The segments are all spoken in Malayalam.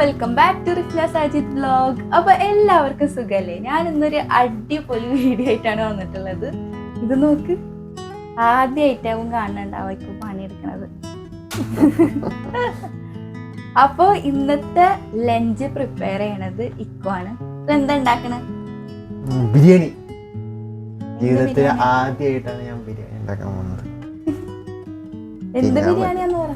Welcome back to Rifla Ajith blog അപ്പൊ എല്ലാവർക്കും സുഖല്ലേ? ഞാൻ ഇന്നൊരു അടിപൊളി വീഡിയോ ആയിട്ടാണ് വന്നിട്ടുള്ളത്. ഇത് നോക്ക്. ആദ്യമായിട്ടാവും കാണുന്നുണ്ടാവും പണി പണിയെടുക്കണത്. അപ്പോൾ ഇന്നത്തെ ലഞ്ച് പ്രിപ്പയർ ചെയ്യണത് ഇക്കുവാണ് ആണ്. എന്താ ഉണ്ടാക്കണ? ബിരിയാണി. ജീവിതത്തിൽ? ആദ്യമായിട്ടാണ് ഞാൻ ബിരിയാണി ഉണ്ടാക്കാൻ പോകുന്നത്. എന്ത് ബിരിയാണിയാന്ന് പറ.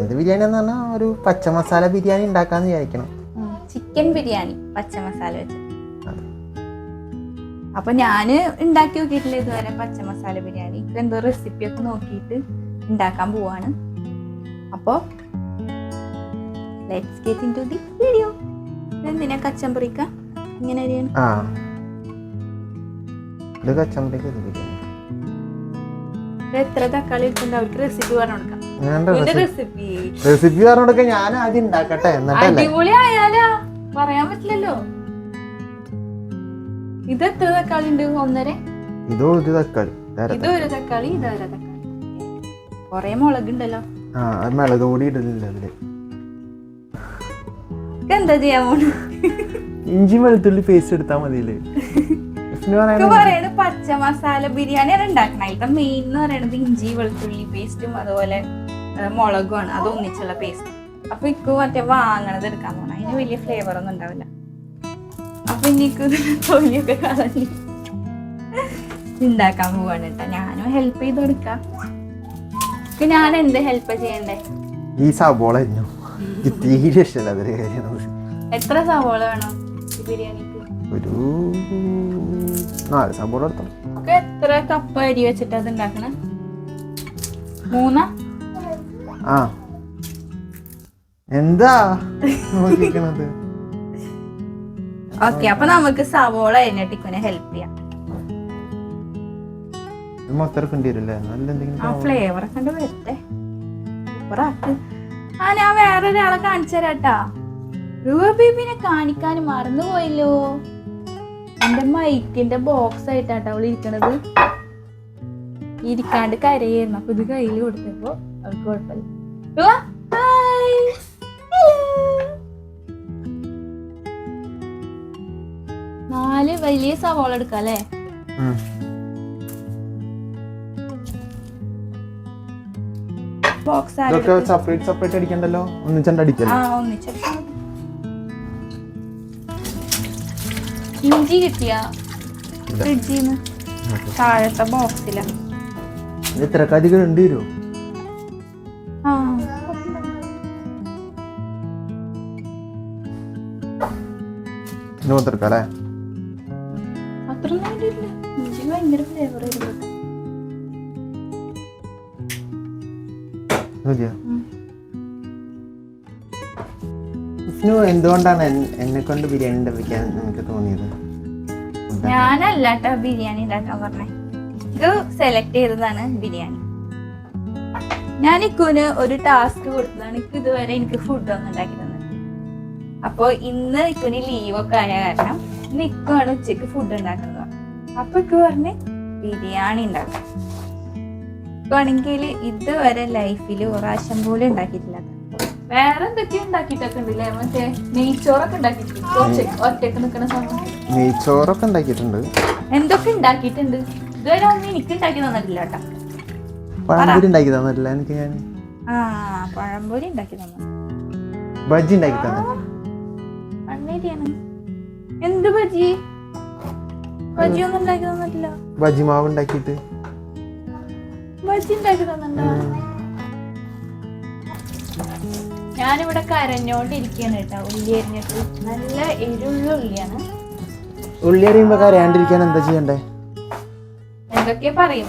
എന്ത് ബിരിയാണി എന്ന് പറഞ്ഞാൽ ഒരു പച്ച മസാല ബിരിയാണി ഉണ്ടാക്കാന്ന് വിചാരിക്കണം. ചിക്കൻ ബിരിയാണി പച്ച മസാല വെച്ച്. അപ്പൊ ഞാൻ ഉണ്ടാക്കി നോക്കിയിട്ടില്ല ഇതുവരെ പച്ച മസാല ബിരിയാണി. ഇപ്പൊ എന്തോ റെസിപ്പി ഒക്കെ നോക്കിയിട്ട് ഉണ്ടാക്കാൻ പോവാണ്. അപ്പോ let's get into the video എന്തിനാ കച്ചമ്പറിക്ക? ഇങ്ങനെ ഇത് കച്ചമ്പറിക്ക എത്ര തക്കാളി എടുക്കുന്നുണ്ട് അവർക്ക് റെസിപ്പി പറഞ്ഞു കൊടുക്കാം റെസിപ്പി റെസിപ്പി ഞാൻ ആദ്യം ഉണ്ടാക്കട്ടെ എന്നിട്ട് അടിപൊളി ആയാലാ പറയാൻ പറ്റില്ലല്ലോ. ഇത് എത്ര തക്കാളി ഉണ്ട്? ഒന്നര? ഇതോ ഒരു തക്കാളി ഇതാ ഒരു തക്കാളി ഇത് ഒരു തക്കാളി. കൊറേ മുളകുണ്ടല്ലോ ആ അത് മിളക് പൊടി ഇടലില്ല അതിൽ. എന്താ ചെയ്യാൻ പോണു? ഇഞ്ചി വെളുത്തുള്ളി പേസ്റ്റ് എടുത്താ മതിയില്ലേ പറയണത് പച്ച മസാല ബിരിയാണിയാണ് ഉണ്ടാക്കണം. അതിലത്തെ മെയിൻ എന്ന് പറയുന്നത് ഇഞ്ചി വെളുത്തുള്ളി പേസ്റ്റും അതുപോലെ മുളകുമാണ് അത് ഒന്നിച്ചുള്ള പേസ്റ്റ് അപ്പൊ ഇക്ക് മറ്റേ വാങ്ങണത് എടുക്കാൻ പോണം. അതിന് വലിയ ഫ്ലേവർ ഒന്നും ഉണ്ടാവില്ല. അപ്പൊ എനിക്ക് തൊലിയൊക്കെ കളഞ്ഞു ഉണ്ടാക്കാൻ പോവാണ് കേട്ടോ ഞാനും ഹെൽപ്പ് ചെയ്ത് കൊടുക്കാം. ഞാൻ എന്ത് ഹെൽപ്പ് ചെയ്യണ്ടേ? ഈ സബോള തീരെ ഇഷ്ടമല്ല എത്ര സവോള വേണം ബിരിയാണിക്ക്? ഒരു നാല് സബോള എടുത്തോ എത്ര കപ്പ് അരി വെച്ചിട്ട് അത് ഉണ്ടാക്കണേ? മൂന്ന? ആ. എന്താ നോക്കിക്കണത്? ഓക്കെ അപ്പൊ നമുക്ക് സവോള അരിഞ്ഞിട്ടിക്കുനെ ഹെൽപ്പ് ചെയ്യാം. ഫ്ലേവർ വരട്ടെ. ആ ഞാൻ വേറൊരാളെ കാണിച്ചു തരാട്ടാ ബേബിനെ കാണിക്കാൻ മറന്നുപോയല്ലോ. എന്റെ മൈക്കിന്റെ ബോക്സ് ആയിട്ടാട്ടോ അവൾ ഇരിക്കണത്. ഇരിക്കാണ്ട് കരയായിരുന്നു. അപ്പൊ ഇത് കയ്യിൽ കൊടുത്തപ്പോ അവൾക്ക് കുഴപ്പമില്ല. നാല് വലിയ സവാള എടുക്കാം അല്ലേ. ബോക്സ് സെപ്പറേറ്റ് സെപ്പറേറ്റ് അടിക്കണ്ടല്ലോ? ഒന്നിച്ചണ്ട് ആ അടിക്കല്ലോ? ഒന്നിച്ചെടുത്താ മതി. ഇഞ്ചി കിട്ടിയ ഫ്രിഡ്ജിന്ന്. താഴത്തെ ബോക്സിലാ. എത്ര കതികൾ ഉണ്ട് വരുമോ ഭയങ്കര വിഷ്ണു എന്തുകൊണ്ടാണ് എന്നെ കൊണ്ട് ബിരിയാണി ഉണ്ടാക്കാൻ നിനക്ക് തോന്നിയത്? ഞാനല്ല ബിരിയാണി ഉണ്ടാക്കാൻ പറഞ്ഞേ. ഇത് സെലക്ട് ചെയ്തതാണ് ബിരിയാണി. ഞാൻ ഇക്കുന് ഒരു ടാസ്ക് കൊടുത്തതാണ് ഇക്ക് ഇതുവരെ എനിക്ക് ഫുഡ് ഒന്നും ഉണ്ടാക്കി തന്നിട്ട് അപ്പൊ ഇന്ന് ഇക്കുന് ലീവ് ഒക്കെ ആയ കാരണം ഇന്ന് ഇക്കുവാണ് ഉച്ചയ്ക്ക് ഫുഡ് ഉണ്ടാക്കുന്നത്. അപ്പൊ ഇക്ക് പറഞ്ഞ് ബിരിയാണി ഉണ്ടാക്കാം. ഇക്കുവാണെങ്കിൽ ഇതുവരെ ലൈഫിൽ ഒരാശം പോലും ഉണ്ടാക്കിയിട്ടില്ല വേറെ എന്തൊക്കെ ഉണ്ടാക്കിട്ടൊക്കെ ഉണ്ടല്ലേ? മറ്റേ നെയ്ച്ചോറൊക്കെ ഉണ്ടാക്കിയിട്ടില്ല ഒറ്റ- ഒറ്റയ്ക്ക് നിൽക്കുന്ന സമയം. നെയ്ച്ചോറൊക്കെ ഉണ്ടാക്കിയിട്ടുണ്ട്. എന്തൊക്കെ ഉണ്ടാക്കിയിട്ടുണ്ട്? ഇതുവരെ ഒന്നും എനിക്ക് ഉണ്ടാക്കി തന്നിട്ടില്ല കേട്ടോ. പഴംപൊരി ഉണ്ടാക്കി തന്നിട്ടില്ല എനിക്ക് ഞാൻ. ആ പഴംപൊരി ഉണ്ടാക്കി തന്നു. ബജ്ജി ഉണ്ടാക്കി തന്നെ. എന്ത് ബജി ബജി ഒന്നും ഉണ്ടാക്കി തന്നിട്ടില്ല. ബജ്ജി മാവ് ഉണ്ടാക്കിയിട്ട്. ബജി ഉണ്ടാക്കി തന്നിട്ടുണ്ടോ? ഞാനിവിടെ കരഞ്ഞോണ്ടിരിക്കാണ് കേട്ടോ. ഉള്ളി അരിഞ്ഞിട്ട്. നല്ല എരിവുള്ള ഉള്ളിയാണ്. ഉള്ളി അരിയുമ്പോ കരയാണ്ടിരിക്കാൻ എന്താ ചെയ്യണ്ടേ? എന്തൊക്കെ പറയും?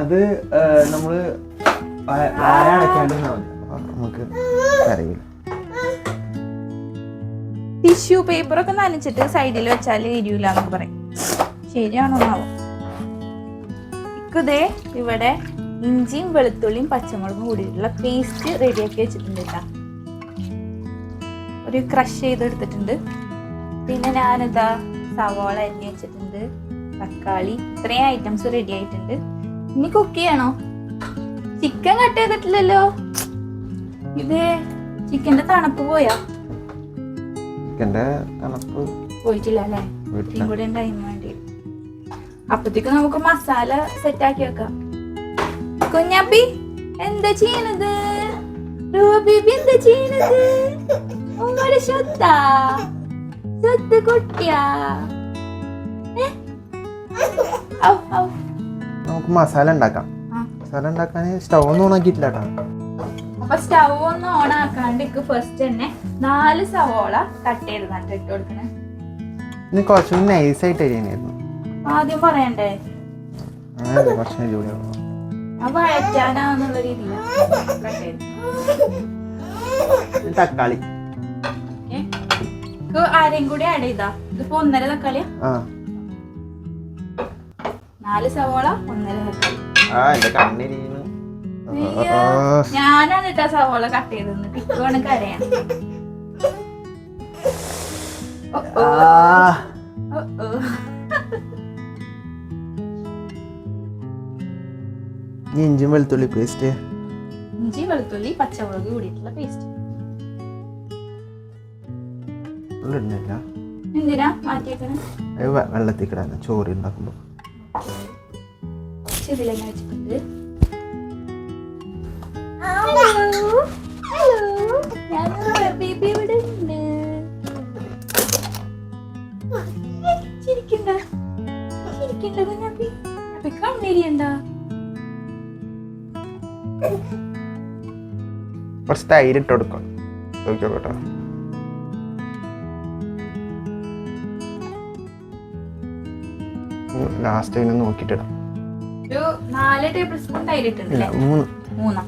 അത് നമ്മൾ മതി. നമുക്ക് അറിയില്ല ടിഷ്യൂ പേപ്പറൊക്കെ നനച്ചിട്ട് സൈഡിൽ വെച്ചാൽ എരിയൂല എന്നൊക്കെ പറയും. ശരിയാണോ എന്നാവും ഇക്കുതേ ഇവിടെ ഇഞ്ചിയും വെളുത്തുള്ളിയും പച്ചമുളകും കൂടിയിട്ടുള്ള പേസ്റ്റ് റെഡിയാക്കി വെച്ചിട്ടുണ്ട് കേട്ടോ ഒരു ക്രഷ് ചെയ്തെടുത്തിട്ടുണ്ട്. പിന്നെ ഞാനിതാ സവാള അരിഞ്ഞ് വെച്ചിട്ടുണ്ട്. തക്കാളി ഇത്രയും ഐറ്റംസ് റെഡി ആയിട്ടുണ്ട്. ഇനി കുക്ക് ചെയ്യണോ? ചിക്കൻ കട്ട് ചെയ്തിട്ടില്ലല്ലോ. ഇത് ചിക്കന്റെ തണുപ്പ് പോയാ? ചിക്കന്റെ തണുപ്പ് പോയിട്ടില്ല അല്ലേ കൂടെ വേണ്ടി അപ്പത്തേക്ക് നമുക്ക് മസാല സെറ്റ് ആക്കി വെക്കാം. കുഞ്ഞാപ്പി എന്താ ചെയ്യണത്? റൂബിബി എന്താ ചെയ്യണത്? ഉമ്മടെ സ്വത്ത? ശുദ്ധ കുട്ടിയാ. നമുക്ക് മസാല ഉണ്ടാക്കാം. മസാല ഉണ്ടാക്കാൻ സ്റ്റൗ ഒന്നും ഓണാക്കിയിട്ടില്ല അപ്പൊ സ്റ്റൗ ഒന്ന് ഓൺ ആക്കാണ്ട് ഫസ്റ്റ് തന്നെ നാല് സവോള കട്ട് ചെയ്ത് ഇട്ട് കൊടുക്കണേ. ഇനി കുറച്ചുകൂടി നൈസായിട്ട് അരിയണായിരുന്നു. ആദ്യം പറയണ്ടേ? വഴറ്റാനാന്നുള്ള രീതിയിലാണ് കട്ട് ചെയ്ത് തക്കാളി. ആരെയും കൂടി ആഡ് ചെയ്താ? ഇതിപ്പോ ഒന്നര തക്കാളിയാ? ആ. നാല് സവോള ഒന്നര തക്കാളി. ഞാനാണ് ഇട്ടാ സവോള കട്ട് ചെയ്തെന്ന് പിക്കുവാണ് കരയാൻ ഓ, ഓ, ഇഞ്ചും വെളുത്തുള്ളി പേസ്റ്റ് ഇഞ്ചി വെളുത്തുള്ളി പച്ചമുളക് കൂടിയിട്ടുള്ള പേസ്റ്റ് ഇടുന്നില്ല എന്തിനാ മാറ്റിയേക്കണേ വെള്ളത്തിൽ ചോറ് ഞാൻ ചിരിക്കണ്ട ചിരിക്കണ്ട കുഞ്ഞാപ്പി കണ്ണിരിയണ്ട കുറച്ച് തൈര് ഇട്ട് കൊടുക്കാം. കേട്ടോ. ലാസ്റ്റ് ഇതിനെ നോക്കിയിട്ടിടാം. ഇല്ല മൂന്ന്. മൂന്നാ?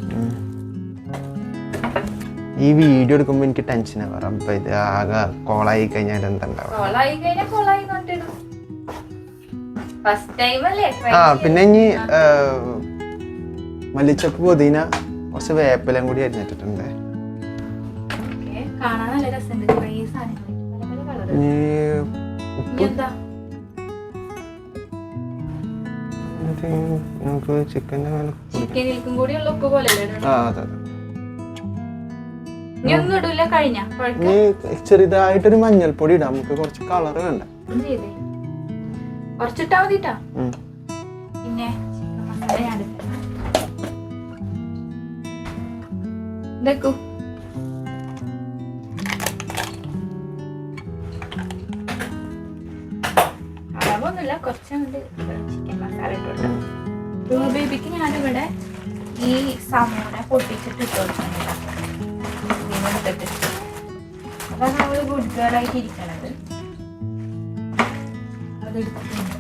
ഈ വീഡിയോ എടുക്കുമ്പോ എനിക്ക് ടെൻഷനാ പറ അപ്പൊ ഇത് ആകെ കോളായി കഴിഞ്ഞാൽ എന്താ ആ പിന്നെ ഇനി മല്ലിച്ചപ്പ് പുതിന കുറച്ച് വേപ്പിലും കൂടി അരിഞ്ഞിട്ടിട്ടുണ്ട്. നമുക്ക് ചിക്കന്റെ മേലെ ആ അതെ അതെ. ചെറുതായിട്ടൊരു മഞ്ഞൾപ്പൊടി ഇടാം. നമുക്ക് കുറച്ച് കളർ വേണ്ട. കുറച്ചിട്ടാ മതി. പിന്നെ ഇതെക്കൂ. അളവൊന്നുമില്ല കുറച്ചുകൊണ്ട് ചിക്കൻ മസാല ഇട്ട് കൊടുക്കാം ബേബിക്ക് ഞാനിവിടെ ഈ സമൂന പൊട്ടിച്ചിട്ട് ഇട്ട് കൊടുക്കുന്നില്ല എടുത്തിട്ട് അതാണ് അവൾ ഗുഡ് ഗേൾ ആയിട്ട് ഇരിക്കണത് അതെടുത്തിട്ടുണ്ട്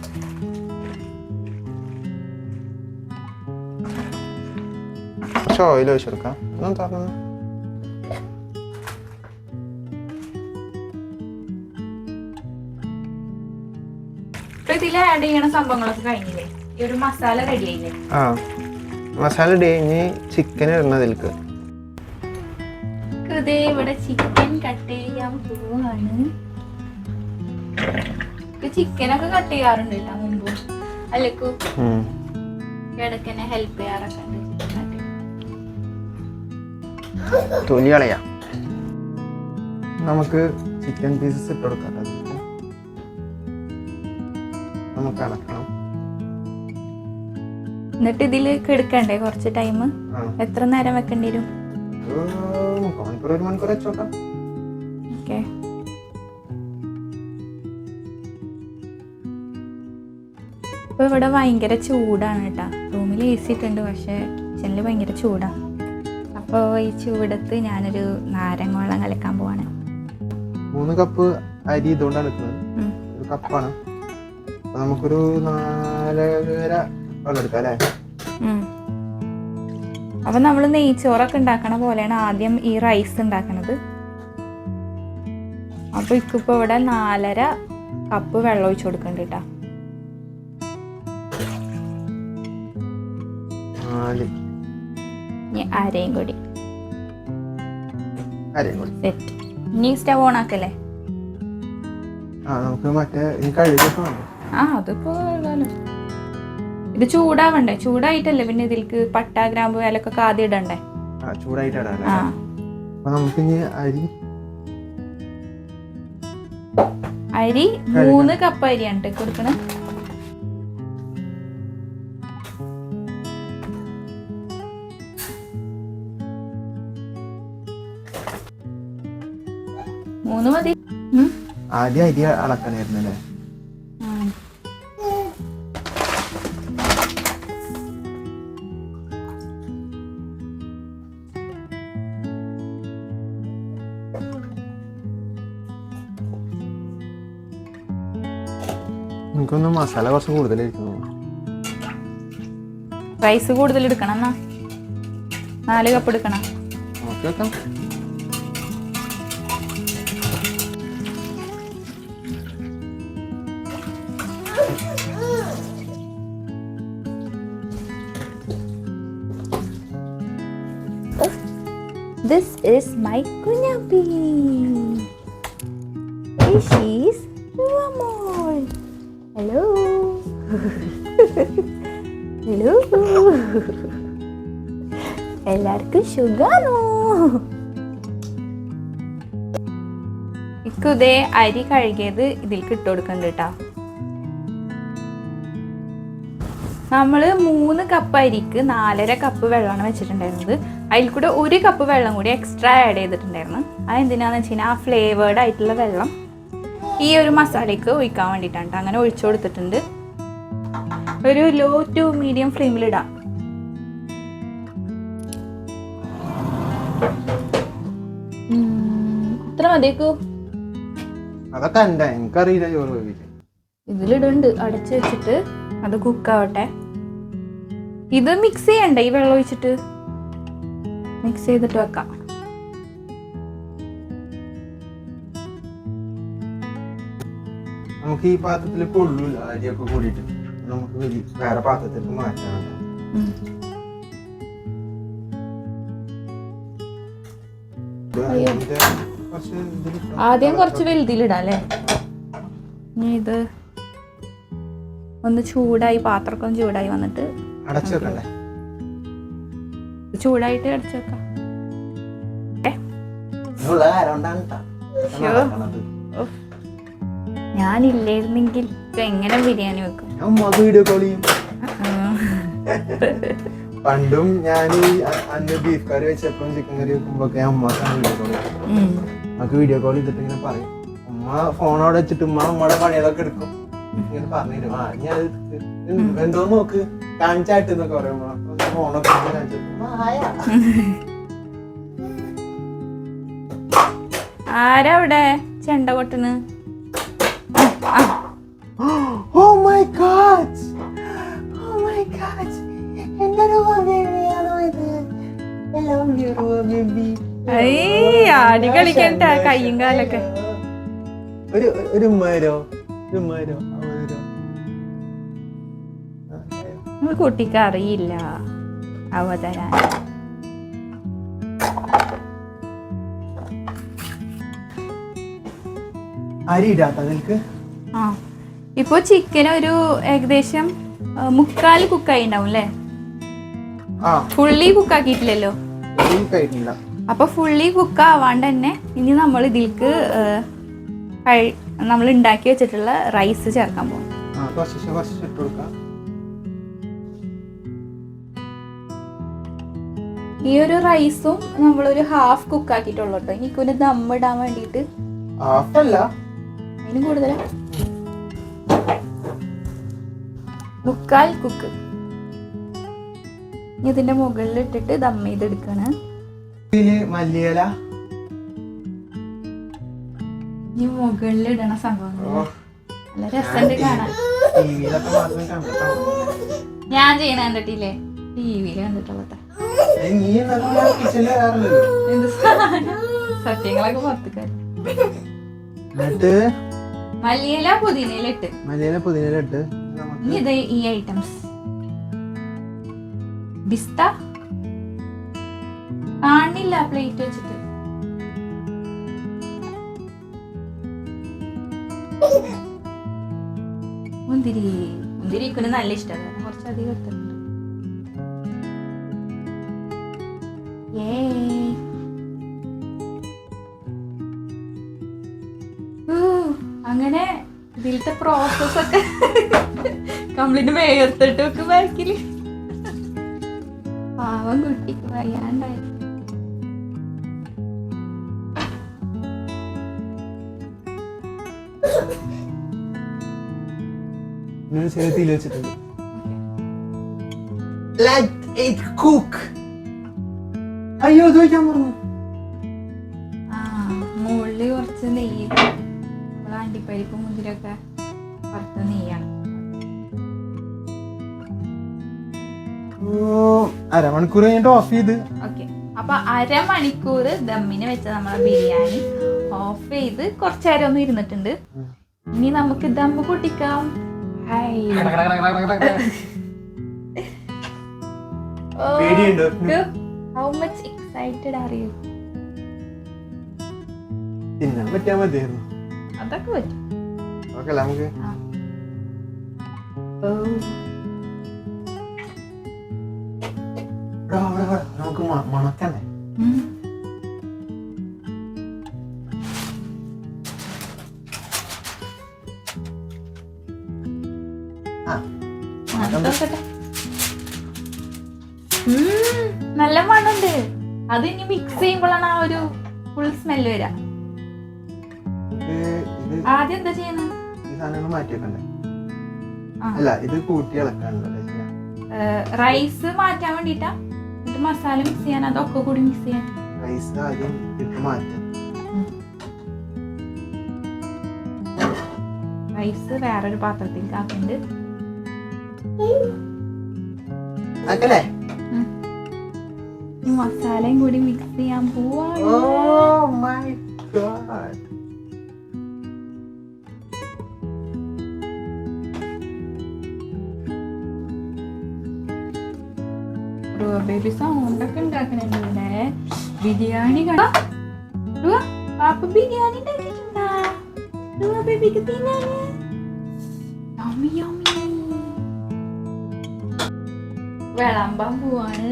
കുറച്ച് ഓയിൽ ഒഴിച്ചു കൊടുക്കാം ഒന്നും തുറന്നു ആ. മസാല ഇനി ചിക്കൻ ഇവിടെ ചിക്കൻ കട്ട് ചെയ്യാൻ പോവാണ്. ചിക്കനൊക്കെ കട്ട് ചെയ്യാറുണ്ട് കേട്ടോ മുമ്പ്. അല്ലക്കു ഇടയ്ക്കെന്നെ ഹെൽപ്പ് ചെയ്യാറൊക്കെ ഉണ്ട്. തൊലി കളയാം നമുക്ക് ചിക്കൻ പീസസ് ഇട്ട് കൊടുക്കാം. നമുക്ക് അളക്കണം. എന്നിട്ട് ഇതിലേക്ക് എടുക്കണ്ടേ കുറച്ച് ടൈം എത്ര നേരം വെക്കേണ്ടി വരും? ഒരു ഒരു മണിക്കൂർ വെച്ചോക്കാം ഓക്കെ. ഇപ്പൊ ഇവിടെ ഭയങ്കര ചൂടാണ് കേട്ടാ റൂമിൽ എ സി ഇട്ടുണ്ട് പക്ഷെ കിച്ചണിൽ ഭയങ്കര ചൂടാണ് അപ്പോൾ ഈ ചൂടത്ത് ഞാനൊരു നാരങ്ങ വെള്ളം കലക്കാൻ പോവാണ്. മൂന്ന് കപ്പ് അരി ഇതുകൊണ്ടാണ് എടുക്കുന്നത്. ഒരു കപ്പാണ്. അപ്പൊ നമുക്കൊരു നാലര വെള്ളം എടുക്കാം അല്ലേ? ഉം. അപ്പൊ നമ്മൾ നെയ്ച്ചോറൊക്കെ ഉണ്ടാക്കണ പോലെയാണ് ആദ്യം ഈ റൈസ് ഉണ്ടാക്കണത്. അപ്പൊ ഇക്കിപ്പോ ഇവിടെ നാലര കപ്പ് വെള്ളം ഒഴിച്ചു കൊടുക്കണ്ട കേട്ടാ. നാല്. ഇനി അരയും കൂടി. സെറ്റ് ഇനി സ്റ്റവ് ഓൺ ആക്കല്ലേ? ആ അതിപ്പോ ഇത് ചൂടാവണ്ടേ? ചൂടായിട്ടല്ലേ പിന്നെ ഇതിൽക്ക് പട്ട ഗ്രാമ്പു ഏലക്കൊക്കെ ആദ്യം ഇടണ്ടേ? അരി മൂന്ന് കപ്പ് അരിയാണ് കൊടുക്കണം. മതി. ആദ്യം അരി അളക്കണായിരുന്നു അല്ലേ എനിക്കൊന്നും മസാല കുറച്ച് കൂടുതലായിരിക്കുന്നു. റൈസ് കൂടുതൽ എടുക്കണം എന്നാ. നാല് കപ്പ് എടുക്കണം. നോക്കി വെക്കാം This is my kunyapi. This is Ramon. Hello. Hello. എല്ലാവർക്കും സുഖാണോ ഇക്കുതേ അരി കഴുകിയത് ഇതിലേക്ക് ഇട്ട് കൊടുക്കണ്ട കേട്ടാ നമ്മൾ മൂന്ന് കപ്പ് അരിക്ക് നാലര കപ്പ് വെള്ളമാണ് വെച്ചിട്ടുണ്ടായിരുന്നത് അതിൽ കൂടെ ഒരു കപ്പ് വെള്ളം കൂടി എക്സ്ട്രാ ആഡ് ചെയ്തിട്ടുണ്ടായിരുന്നു. അതെന്തിനാന്ന് വെച്ച് കഴിഞ്ഞാൽ ആ ഫ്ലേവേർഡ് ആയിട്ടുള്ള വെള്ളം ഈ ഒരു മസാലയ്ക്ക് ഒഴിക്കാൻ വേണ്ടിയിട്ടാണ് ട്ടോ. അങ്ങനെ ഒഴിച്ചു കൊടുത്തിട്ടുണ്ട്. ഒരു ലോ ടു മീഡിയം ഫ്ലെയിമിലിടാം ഇത്ര മതിയേക്കൂ? അതൊക്കെ എനിക്കറിയില്ല ചോറ് അടച്ചു വെച്ചിട്ട് അത് കുക്കാവട്ടെ ഇത് മിക്സ് ചെയ്യണ്ട ഈ വെള്ളം ഒഴിച്ചിട്ട്? മിക്സ് ചെയ്തിട്ട് വെക്കാം. നമുക്ക് ഈ പാത്രത്തിൽ കൊള്ളൂല അരിയൊക്കെ കൂടിയിട്ട്. നമുക്ക് വേറെ പാത്രത്തിലേക്ക് മാറ്റാം. ആദ്യം കുറച്ച് വലുതിലിടാം അല്ലേ? ഇനി ഇത് ഒന്ന് ചൂടായി പാത്രക്കൊന്ന് ചൂടായി വന്നിട്ട് അടച്ചു വെക്കണ്ടേ? ചൂടായിട്ട് അടച്ചു വെക്കാം. ഞാനില്ലായിരുന്നെങ്കിൽ എങ്ങനെ ബിരിയാണി വെക്കും? വീഡിയോ കോൾ ചെയ്യും. പണ്ടും ഞാൻ അന്ന് ബീഫ് കറി വെച്ചപ്പം ചിക്കൻ കറി വെക്കുമ്പോ ഞാൻ ഉമ്മക്കാണ് വീഡിയോ കോൾ നമുക്ക് വീഡിയോ കോൾ ചെയ്തിട്ട് ഇങ്ങനെ പറയും. ഉമ്മ ഫോൺ അവിടെ വെച്ചിട്ട് ഉമ്മ ഉമ്മയുടെ പണികളൊക്കെ എടുക്കും. ഇങ്ങനെ പറഞ്ഞിരും. ആ ഞാൻ എന്തോ നോക്ക്? കാണിച്ചായിട്ട് എന്നൊക്കെ പറയുമ്പോ ആരാ അവിടെ ചെണ്ട my God! എന്റെ രൂപ ബേബിയാണോ ഇത്? I love you, Roopa baby. ആടി കളിക്കണ്ട കയ്യും കാലൊക്കെ. ഒരു ഒരു മരോ? ഒരു ഉമ്മരോ നമ്മൾ കുട്ടിക്ക് അറിയില്ല. അരി ഇടാത്ത നിനക്ക്? ആ. ഇപ്പൊ ചിക്കൻ ഒരു ഏകദേശം മുക്കാൽ കുക്കായി ഉണ്ടാവും അല്ലേ ഫുള്ളി കുക്കാക്കിയിട്ടില്ലല്ലോ കഴിഞ്ഞില്ല. അപ്പൊ ഫുള്ളി കുക്ക് ആവാണ്ട് തന്നെ ഇനി നമ്മൾ ഇതിൽക്ക് നമ്മൾ ഉണ്ടാക്കി വെച്ചിട്ടുള്ള റൈസ് ചേർക്കാൻ പോകും ഈ ഒരു റൈസും നമ്മളൊരു ഹാഫ് കുക്ക് ആക്കിയിട്ടുള്ളൂ കേട്ടോ എനിക്കൊന്ന് ദമ്മിടാൻ വേണ്ടിയിട്ട് അല്ല. അതിന് കൂടുതലാ. മുക്കാൽ കുക്ക് ഇതിന്റെ മുകളിൽ ഇട്ടിട്ട് ദം ചെയ്തെടുക്കാണ്. മല്ലിയില. ഈ മുകളിൽ ഇടണ സംഭവം നല്ല രസമുണ്ട് കാണാൻ. ഞാൻ ചെയ്യണ കണ്ടിട്ടില്ലേ? ടി വിയിൽ കണ്ടിട്ടുള്ളത്. നീ നല്ല കിച്ചണിൽ കയറില്ലല്ലോ? സത്യങ്ങളൊക്കെ എന്നിട്ട്? മല്ലിയില മല്ലിയില ഇത് ഈ ഐറ്റംസ് ബിസ്ത. കാണില്ല പ്ലേറ്റ് വെച്ചിട്ട്. മുന്തിരി. മുന്തിരി ഇക്കുന് നല്ല ഇഷ്ടമാണ്. കുറച്ചധികം എടുത്തിട്ടുണ്ട്. ഇതിലത്തെ പ്രോസസ് ഒക്കെ. കംപ്ലീറ്റ് വേർത്തിട്ട് ഒക്കെ ബാക്കിൽ പാവം കുട്ടിക്ക് വയ്യാണ്ടായി. മുള്ളി ചേർത്തിയിൽ വെച്ചിട്ടുണ്ട്. Let it cook. അയ്യോ ചോദിക്കാൻ പറഞ്ഞു ആ മുകളിൽ കുറച്ച് നെയ്യ്. നമ്മളെ അണ്ടിപ്പരിപ്പ് അരമണിക്കൂർ കഴിഞ്ഞിട്ട് ഓഫ് ചെയ്ത്. ഓക്കെ അപ്പൊ അരമണിക്കൂർ ദമ്മിന് വെച്ച നമ്മളെ ബിരിയാണി ഓഫ് ചെയ്ത് കുറച്ച് നേരം ഒന്ന് ഇരുന്നിട്ടുണ്ട്. ഇനി നമുക്ക് ദമ്മ് പൊട്ടിക്കാം? ഹൗ മച്ച് എക്സൈറ്റഡ് അറിയൂ തിന്നാൻ പറ്റിയാ മതിയായിരുന്നു. അതൊക്കെ പറ്റും. ഓക്കെ നമുക്ക്. ഓ നമുക്ക് മണക്കണ്ടേ നല്ല മണുണ്ട്. അത് ഇനി മിക്സ് ചെയ്യുമ്പോഴാണ് ആ ഒരു ഫുൾ സ്മെല്ല് ഇത് ആദ്യം എന്താ ചെയ്യുന്നത് അല്ല ഇത് കൂട്ടി റൈസ് മാറ്റാൻ വേണ്ടിട്ടാ എന്നിട്ട് മസാല മിക്സ് ചെയ്യാൻ അതൊക്കെ കൂടി മിക്സ് ചെയ്യാൻ. റൈസ് ആദ്യം ഇട്ട് മാറ്റാം. റൈസ് വേറൊരു പാത്രത്തിലേക്ക് ആക്കുന്നുണ്ട് ആക്കല്ലേ? മസാലയും കൂടി മിക്സ് ചെയ്യാൻ പോവാ ഓ മൈ god. ബേബി സൗണ്ടൊക്കെ ഉണ്ടാക്കണുണ്ട് ബിരിയാണി പാപ്പ ബിരിയാണി. വിളമ്പാൻ പോവാണ്.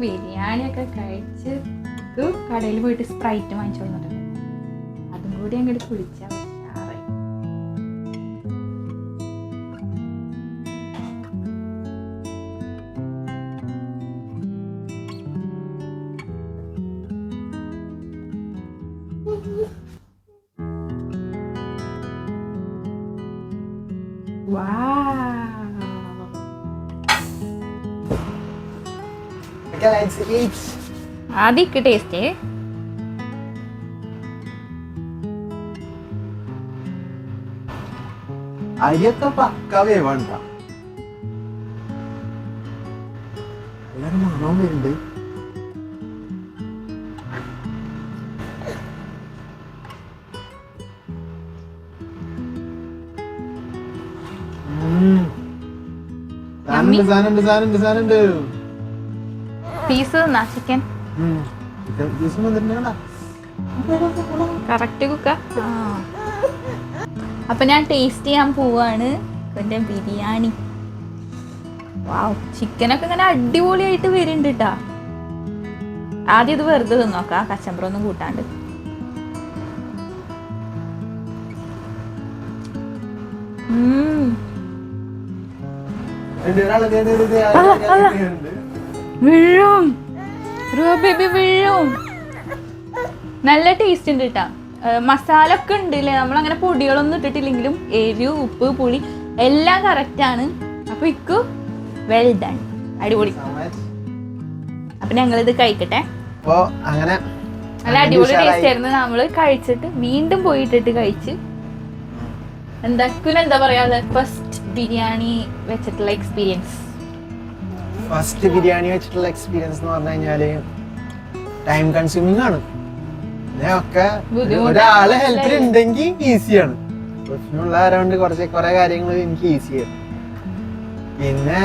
ബിരിയാണി ഒക്കെ കഴിച്ച് കടയിൽ പോയിട്ട് സ്പ്രൈറ്റ് വാങ്ങിച്ചു വന്നിട്ടുണ്ട്. അതും കൂടി അങ്ങോട്ട് കുടിച്ചാൽ Wow. Okay, let's eat. ആദ്യം ടേസ്റ്റ് അരിയൊക്കെ പക്ക വേവണ്ട പീസ് ചിക്കൻ. കറക്റ്റ് കുക്ക. അപ്പൊ ഞാൻ ടേസ്റ്റ് ചെയ്യാൻ പോവാണ്. എന്റെ ബിരിയാണി. വാവ്. ചിക്കനൊക്കെ ഇങ്ങനെ അടിപൊളിയായിട്ട് വരുന്നുണ്ട് കേട്ടാ ആദ്യം ഇത് വെറുതെ തിന്നോക്കാം. കച്ചമ്പറൊന്നും കൂട്ടാണ്ട്. ഉം. വീഴും. ബേബി വീഴും. നല്ല ടേസ്റ്റ് ഉണ്ട് കേട്ടാ മസാല ഒക്കെ ഉണ്ട് അല്ലേ നമ്മളങ്ങനെ പൊടികളൊന്നും ഇട്ടിട്ടില്ലെങ്കിലും എരിവ് ഉപ്പ് പുളി എല്ലാം കറക്റ്റ് ആണ്. അപ്പൊ ഇക്കു വെൽ ഡൺ അടിപൊളി. അപ്പൊ ഞങ്ങൾ ഇത് കഴിക്കട്ടെ അങ്ങനെ നല്ല അടിപൊളി ടേസ്റ്റ് ആയിരുന്നു. നമ്മൾ കഴിച്ചിട്ട് വീണ്ടും പോയിട്ടിട്ട് കഴിച്ച്. എന്താ എന്താ പറയാ ഫസ്റ്റ് ബിരിയാണി വെച്ചിട്ടുള്ള എക്സ്പീരിയൻസ് ഫസ്റ്റ് ബിരിയാണി വെച്ചിട്ടുള്ള എക്സ്പീരിയൻസ് എന്ന് പറഞ്ഞു കഴിഞ്ഞാൽ ടൈം കൺസ്യൂമിങ് ആണ്. പിന്നെ ഒക്കെ. ഒരാളെ ഹെൽപ്പിൽ ഉണ്ടെങ്കിൽ ഈസിയാണ് പ്രശ്നമുള്ള ആരോണ്ട് കുറച്ച് കുറെ കാര്യങ്ങൾ എനിക്ക് ഈസിയാണ് പിന്നെ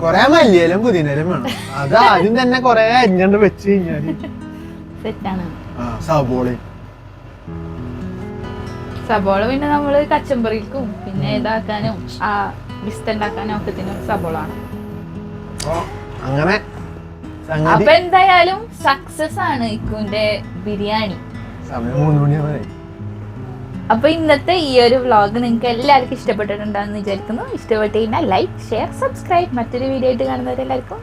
കുറെ മല്ലിയിലും പുതിനയിലും വേണം. അത് ആദ്യം തന്നെ കുറെ അരിഞ്ഞണ്ട് വെച്ച് കഴിഞ്ഞാൽ സബോളയും സബോള പിന്നെ നമ്മൾ കച്ചമ്പറിക്കും പിന്നെ ഇതാക്കാനും ആ ബിസ്ത ഉണ്ടാക്കാനും ഒക്കെ ഇതിനും സബോള ആണ് അപ്പൊ അങ്ങനെ അപ്പൊ എന്തായാലും സക്സസ് ആണ് ഇക്കുന്റെ ബിരിയാണി. സമയം മൂന്ന് മണിയാവാനായി. അപ്പൊ ഇന്നത്തെ ഈ ഒരു വ്ളോഗ് നിങ്ങൾക്ക് എല്ലാവർക്കും ഇഷ്ടപ്പെട്ടിട്ടുണ്ടാകുന്ന വിചാരിക്കുന്നു. ഇഷ്ടപ്പെട്ട് കഴിഞ്ഞാൽ ലൈക്ക് ഷെയർ സബ്സ്ക്രൈബ് മറ്റൊരു വീഡിയോ ആയിട്ട് കാണുന്നവരെല്ലാവർക്കും